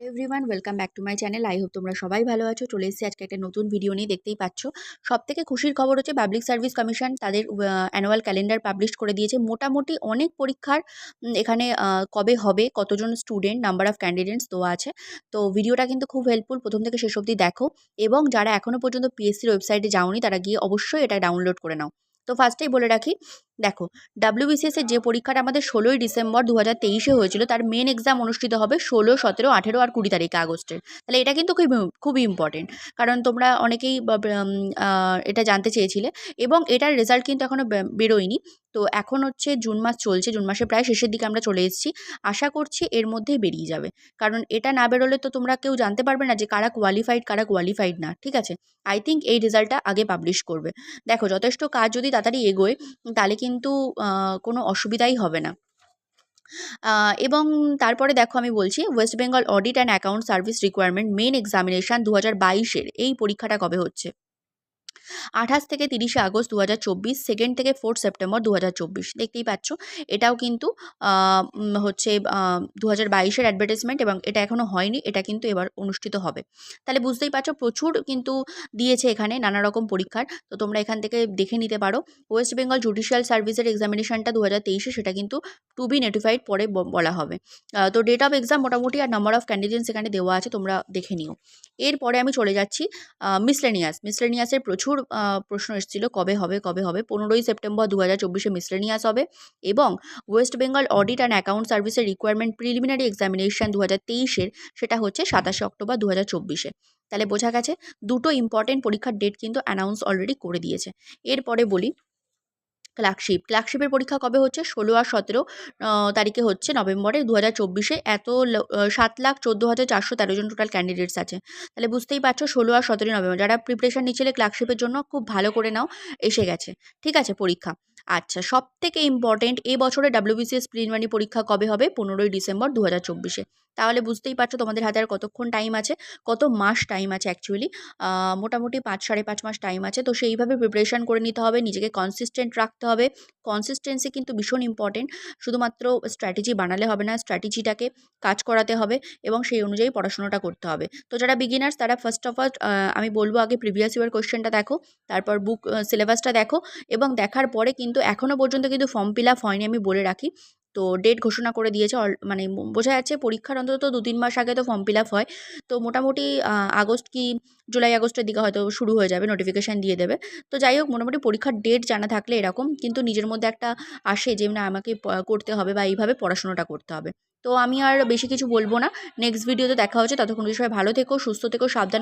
Everyone welcome back to my channel I hope তোমরা সবাই ভালো আছো। চলে এসেছি আজকে একটা নতুন ভিডিও নিয়ে, দেখতেই পাচ্ছ। সব থেকে খুশির খবর হচ্ছে পাবলিক সার্ভিস কমিশন তাদের অ্যানুয়াল ক্যালেন্ডার পাবলিশ করে দিয়েছে। মোটামুটি অনেক পরীক্ষার এখানে কবে হবে, কতজন স্টুডেন্ট নাম্বার অফ ক্যান্ডিডেটস দেওয়া আছে। তো ভিডিওটা কিন্তু খুব হেল্পফুল প্রথম থেকে শেষ অবধি দেখো। এবং যারা এখনও পর্যন্ত পিএসসির ওয়েবসাইটে যাওনি, তারা গিয়ে অবশ্যই এটা ডাউনলোড করে নাও। তো ফার্স্টেই বলে রাখি, দেখো ডাব্লিউবিসিএস এর যে পরীক্ষাটা আমাদের ষোলোই ডিসেম্বর দু হাজার তেইশে হয়েছিল, তার মেন এক্সাম অনুষ্ঠিত হবে ষোলো, সতেরো, আঠেরো আর কুড়ি তারিখে আগস্টের। তাহলে এটা কিন্তু খুবই খুবই ইম্পর্টেন্ট কারণ তোমরা অনেকেই এটা জানতে চেয়েছিলে এবং এটার রেজাল্ট কিন্তু এখনও বেরোয়নি। তো এখন হচ্ছে জুন মাস চলছে, জুন মাসে প্রায় শেষের দিকে আমরা চলে এসেছি। আশা করছি এর মধ্যেই বেরিয়ে যাবে। কারণ এটা না বেরোলে তো তোমরা কেউ জানতে পারবে না যে কারা কোয়ালিফাইড কারা কোয়ালিফাইড না, ঠিক আছে? আই থিঙ্ক এই রেজাল্টটা আগে পাবলিশ করবে। দেখো, যথেষ্ট কাজ যদি তাড়াতাড়ি এগোয়, তাহলে কিন্তু কোনো অসুবিধাই হবে না। এবং তারপরে দেখো আমি বলছি West Bengal audit and account service recruitment main examination দু হাজার বাইশের, এই পরীক্ষাটা কবে হচ্ছে? আঠাশ থেকে তিরিশে আগস্ট দু হাজার চব্বিশ সেকেন্ড থেকে ফোর্থ সেপ্টেম্বর দু হাজার চব্বিশ। দেখতেই পাচ্ছ, এটাও কিন্তু হচ্ছে দু হাজার বাইশের অ্যাডভার্টাইজমেন্ট এবং এটা এখনও হয়নি, এটা কিন্তু এবার অনুষ্ঠিত হবে। তাহলে বুঝতেই পারছ, প্রচুর কিন্তু দিয়েছে এখানে নানা রকম পরীক্ষার। তো তোমরা এখান থেকে দেখে নিতে পারো। ওয়েস্ট বেঙ্গল জুডিশিয়াল সার্ভিসের এক্সামিনেশনটা দু হাজার তেইশে, সেটা কিন্তু টু বি নোটিফাইড পরে বলা হবে। তো ডেট অফ এক্সাম মোটামুটি আর নাম্বার অফ ক্যান্ডিডেটস সেখানে দেওয়া আছে, তোমরা দেখে নিও। এরপরে আমি চলে যাচ্ছি মিসলেনিয়াস মিসলেনিয়াসের প্রচুর প্রশ্ন এসেছিল, কবে হবে কবে হবে? পনেরোই সেপ্টেম্বর দু হাজার চব্বিশে মিসলেনিয়াস হবে এবং West Bengal audit and account সার্ভিসের রিকোয়ারমেন্ট প্রিলিমিনারি এক্সামিনেশন দু হাজার তেইশের, সেটা হচ্ছে সাতাশে অক্টোবর দু হাজার চব্বিশে। তাহলে বোঝা গেছে, দুটো ইম্পর্টেন্ট পরীক্ষার ডেট কিন্তু অ্যানাউন্স অলরেডি করে দিয়েছে। এরপরে বলি ক্লার্কশিপ ক্লার্কশিপের পরীক্ষা কবে হচ্ছে? ষোলো আর সতেরো তারিখে হচ্ছে নভেম্বরে দু হাজার চব্বিশে। এত সাত লাখ চোদ্দ হাজার চারশো তেরো জন টোটাল ক্যান্ডিডেটস আছে। তাহলে বুঝতেই পারছ, ষোলো আর সতেরোই নভেম্বর। যারা প্রিপারেশান নিচ্ছিলে ক্লার্কশিপের জন্য, খুব ভালো করে নাও, এসে গেছে। ঠিক আছে, পরীক্ষা। আচ্ছা সব থেকে ইম্পর্টেন্ট এ বছরে ডাব্লিউবিসিএস প্রিলিমিনারি পরীক্ষা কবে হবে? পনেরোই ডিসেম্বর দু হাজার চব্বিশে। তাহলে বুঝতেই পারছ তোমাদের হাতে আর কতক্ষণ টাইম আছে, কত মাস টাইম আছে অ্যাকচুয়ালি মোটামুটি পাঁচ, সাড়ে পাঁচ মাস টাইম আছে। তো সেইভাবে প্রিপারেশন করে নিতে হবে, নিজেকে কনসিস্টেন্ট রাখতে হবে। কনসিস্টেন্সি কিন্তু ভীষণ ইম্পর্টেন্ট শুধুমাত্র স্ট্র্যাটেজি বানালে হবে না স্ট্র্যাটেজিটাকে কাজ করাতে হবে এবং সেই অনুযায়ী পড়াশোনাটা করতে হবে। তো যারা বিগিনার্স তারা ফার্স্ট অফ অল আমি বলব আগে প্রিভিয়াস ইয়ার কোশ্চেনটা দেখো, তারপর বুক সিলেবাসটা দেখো এবং দেখার পরে কিন্তু এখনও পর্যন্ত কিন্তু ফর্ম ফিল আপ হয়নি আমি বলে রাখি। তো ডেট ঘোষণা করে দিয়েছে মানে বোঝা যাচ্ছে পরীক্ষার অন্তত দু তিন মাস আগে তো ফর্ম ফিল আপ হয়। তো মোটামুটি আগস্ট কি, জুলাই আগস্টের দিকে হয়তো শুরু হয়ে যাবে নোটিফিকেশান দিয়ে দেবে। তো যাই হোক, মোটামুটি পরীক্ষার ডেট জানা থাকলে এরকম, কিন্তু নিজের মধ্যে একটা আসে যে, না, আমাকে করতে হবে বা এইভাবে পড়াশোনাটা করতে হবে। তো আমি আর বেশি কিছু বলব না। নেক্সট ভিডিওতে দেখা হচ্ছে। ততক্ষণ সবাই ভালো থেকো, সুস্থ থেকো, সাবধান